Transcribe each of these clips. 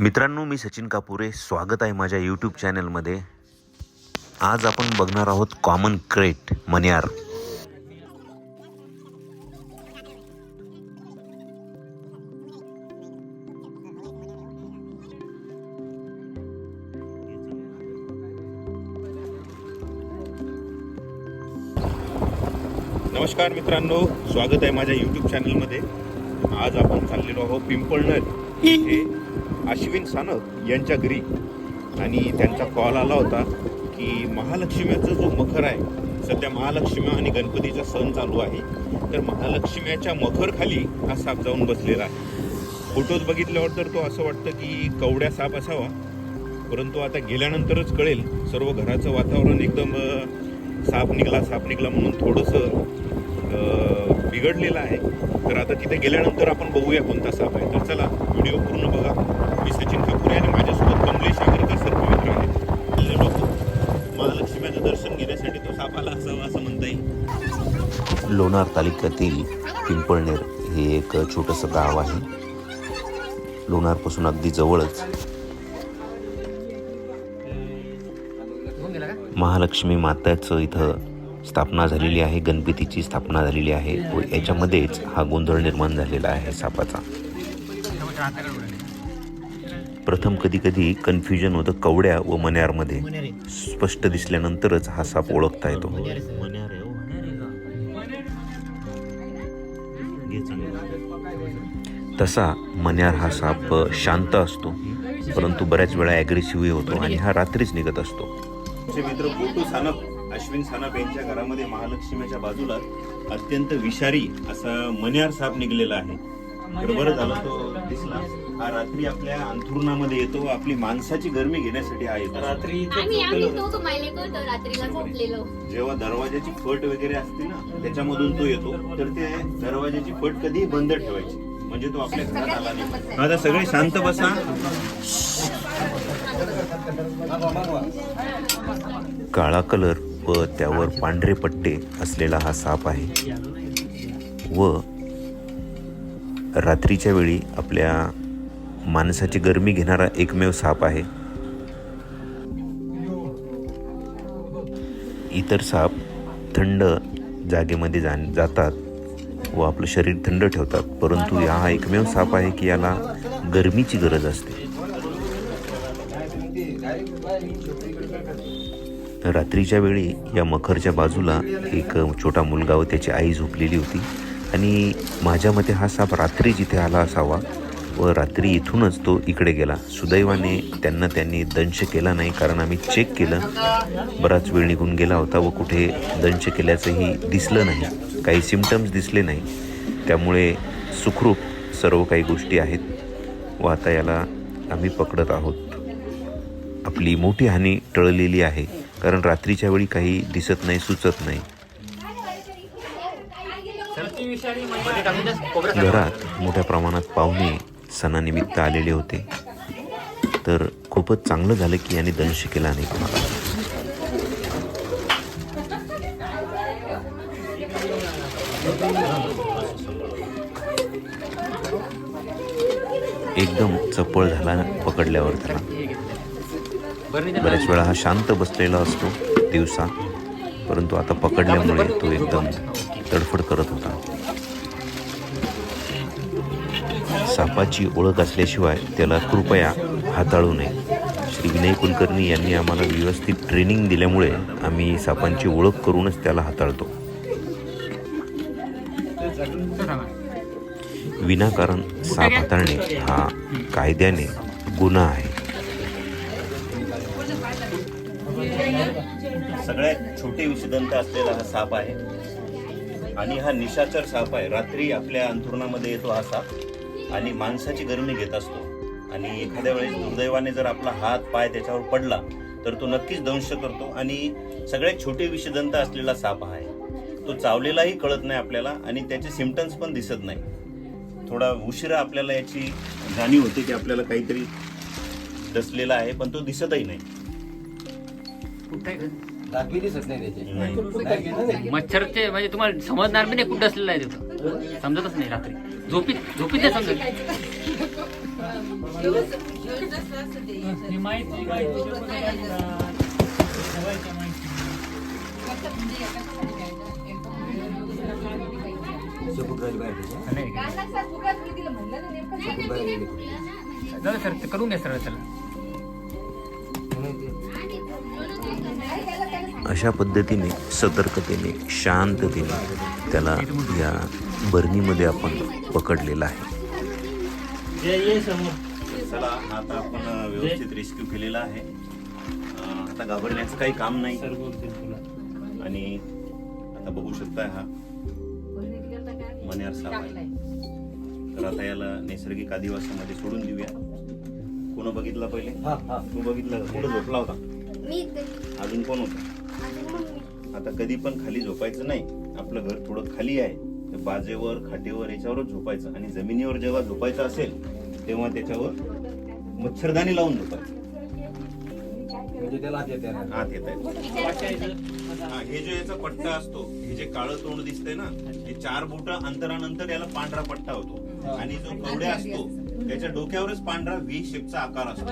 मित्रांनो मी सचिन कापुरे. स्वागत आहे माझ्या यूट्यूब चॅनलमध्ये आज आपण बघणार आहोत कॉमन क्रेट मन्यार नमस्कार मित्रांनो स्वागत आहे माझ्या यूट्यूब चॅनलमध्ये आज आपण चाललेलो आहोत पिंपळनर हे अश्विन सानप यांच्या घरी. आणि त्यांचा कॉल आला होता की महालक्ष्म्याचा जो मखर आहे सध्या महालक्ष्मी आणि गणपतीचा सण चालू आहे तर महालक्ष्म्याच्या मखरखाली हा साप जाऊन बसलेला आहे. फोटोज बघितल्यावर तर तो असं वाटतं की कवड्या साप असावा परंतु आता गेल्यानंतरच कळेल सर्व घराचं वातावरण एकदम साप निघाला साप निघाला म्हणून थोडंसं बिघडलेलं आहे. तर आता तिथे गेल्यानंतर आपण बघूया कोणता साप आहे. तर चला व्हिडिओ पूर्ण बघा. मी सचिन कापुरे आणि माझ्यासोबत कमलेश आगरकर आहेत. चाललेलो आहोत. महालक्ष्म्याचं दर्शन घेण्यासाठी तो साप आला असावा असं म्हणता येईल लोणार तालुक्यातील पिंपळनेर हे एक छोटंसं गाव आहे. लोणारपासून अगदी जवळच. महालक्ष्मी माताचं इथं स्थापना झालेली आहे गणपतीची स्थापना झालेली आहे. व याच्यामध्येच हा गोंधळ निर्माण झालेला आहे सापाचा. प्रथम कधी कधी कन्फ्युजन होतं कवड्या व मन्यारमध्ये स्पष्ट दिसल्यानंतरच हा साप ओळखता येतो. तसा मन्यार हा साप शांत असतो परंतु बऱ्याच वेळा ॲग्रेसिव्ह होतो आणि हा रात्रीच निघत असतो. अश्विन सानप यांच्या घरामध्ये महालक्ष्मीच्या बाजूला अत्यंत विषारी असा मन्यार साप निघलेला आहे. तर बरं झालं तो दिसला. हा रात्री आपल्या अंथरुणामध्ये येतो. आपली माणसाची गरमी घेण्यासाठी हा येतो. रात्री आम्ही आम्ही दोघं मायलेक होतो. रात्रीला झोपलेलो. जेव्हा दरवाजाची फट वगैरे असते ना त्याच्यामधून तो येतो. तर ते दरवाजाची फट कधी बंद ठेवायची. म्हणजे तो आपल्या घरात आला नाही. आता सगळे शांत बसा. काळा कलर. व त्यावर पांढरे पट्टे असलेला हा साप आहे. व रात्रीच्या वेळी आपल्या माणसाची गरमी घेणारा एकमेव साप आहे. इतर साप थंड जागेमध्ये जा जातात व आपलं शरीर थंड ठेवतात. परंतु हा एकमेव साप आहे की याला गरमीची गरज असते. रात्रीच्या वेळी या मखरच्या बाजूला एक छोटा मुलगा व त्याची आई झोपलेली होती. आणि माझ्या मते हा साप रात्री जिथे आला असावा व रात्री इथूनच तो इकडे गेला. सुदैवाने त्यांना त्यांनी दंश केला नाही कारण आम्ही चेक केलं. बराच वेळ निघून गेला होता व कुठे दंश केल्याचंही दिसलं नाही. काही सिमटम्स दिसले नाही. त्यामुळे सुखरूप सर्व काही गोष्टी आहेत व आता याला आम्ही पकडत आहोत. आपली मोठी हानी टळलेली आहे. कारण रात्रीच्या वेळी काही दिसत नाही सुचत नाही. घरात मोठ्या प्रमाणात पाहुणे सणानिमित्त आलेले होते. तर खूपच चांगलं झालं की याने दंश केला नाही कोणाला एकदम चपळ झाला पकडल्यावर त्याला. बऱ्याच वेळा हा शांत बसलेला असतो दिवसा परंतु आता पकडल्यामुळे तो एकदम तडफड करत होता. सापाची ओळख असल्याशिवाय त्याला कृपया हाताळू नये. श्री विनय कुलकर्णी यांनी आम्हाला व्यवस्थित ट्रेनिंग दिल्यामुळे आम्ही सापांची ओळख करूनच त्याला हाताळतो. विनाकारण साप हाताळणे हा कायद्याने गुन्हा आहे. सगळ्यात छोटे विषदंत असलेला हा साप आहे. आणि हा निशाचर साप आहे. रात्री आपल्या अंथरुणामध्ये येतो हा साप आणि माणसाची गरमी घेत असतो. आणि एखाद्या वेळेस दुर्दैवाने जर आपला हात पाय त्याच्यावर पडला तर तो नक्कीच दंश करतो. आणि सगळ्यात छोटे विषदंत असलेला साप हा आहे. तो चावलेलाही कळत नाही आपल्याला आणि त्याचे सिमटम्स पण दिसत नाही. थोडा उशिरा आपल्याला याची जाणीव होते की आपल्याला काहीतरी डसलेला आहे पण तो दिसतही नाही. दाखवी दिसत नाही त्याचे. नाही. मच्छरचे म्हणजे तुम्हाला समजणार बी नाही कुठं असलेलं आहे तिथं समजतच नाही रात्री. झोपीत झोपीत नाही समजत शेपूट राहिली बाहेर त्याच्या. नाही अशा पद्धतीने सतर्कतेने शांततेने त्याला या बर्नीमध्ये आपण पकडलेलं आहे. चला आता आपण व्यवस्थित रेस्क्यू केलेला आहे. आता घाबरण्याचं काही काम नाही. आणि आता बघू शकताय हा मण्यार साप आहे. तर आता याला नैसर्गिक आदिवासामध्ये सोडून देऊया. कोण बघितला पहिले? हा हा. तू बघितलं कुठं झोपला होता? अजून कोण होता. आता कधी पण खाली झोपायचं नाही आपलं घर थोडं खाली आहे तर बाजेवर खाटेवर याच्यावरच झोपायचं आणि जमिनीवर जेव्हा झोपायचं असेल तेव्हा त्याच्यावर मच्छरदाणी लावून झोपायचं म्हणजे आत येते आहे हा, हे जो याचा पट्टा असतो हे जे काळं तोंड दिसतंय ना हे चार बोट अंतरानंतर याला पांढरा पट्टा होतो आणि जो कवड्या असतो त्याच्या डोक्यावरच पांढरा व्ही शेपचा आकार असतो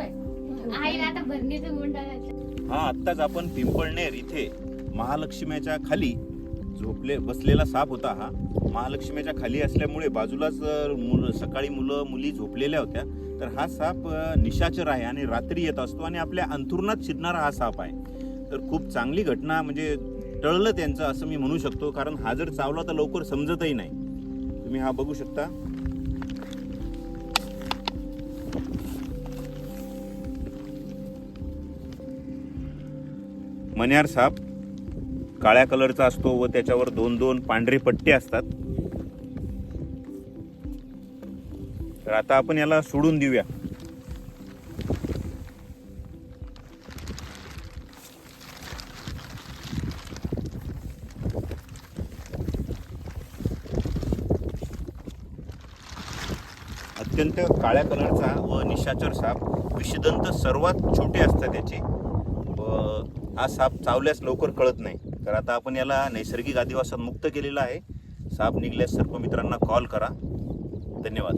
आईला आता भरणीचं मुंडा घातला. हा आत्ताच आपण पिंपळनेर इथे महालक्ष्मीच्या खाली झोपले बसलेला साप होता हा. महालक्ष्मीच्या खाली असल्यामुळे बाजूलाच मुलं सकाळी मुलं मुली झोपलेल्या होत्या. तर हा साप निशाचर आहे आणि रात्री येत असतो आणि आपल्या अंथरुणात शिरणारा हा साप आहे. तर खूप चांगली घटना म्हणजे टळलं त्यांचं असं मी म्हणू शकतो. कारण हा जर चावला तर लवकर समजतही नाही. तुम्ही हा बघू शकता. मन्यार साप काळ्या कलरचा असतो व त्याच्यावर दोन दोन पांढरे पट्टे असतात. तर आता आपण याला सोडून देऊया. अत्यंत काळ्या कलरचा व निशाचर साप विषदंत सर्वात छोटे असतात त्याचे व हा साप चावल्यास लवकर कळत नाही. तर आता आपण याला नैसर्गिक आदिवासात मुक्त केलेला आहे. साप निघल्यास सर्व मित्रांना कॉल करा. धन्यवाद.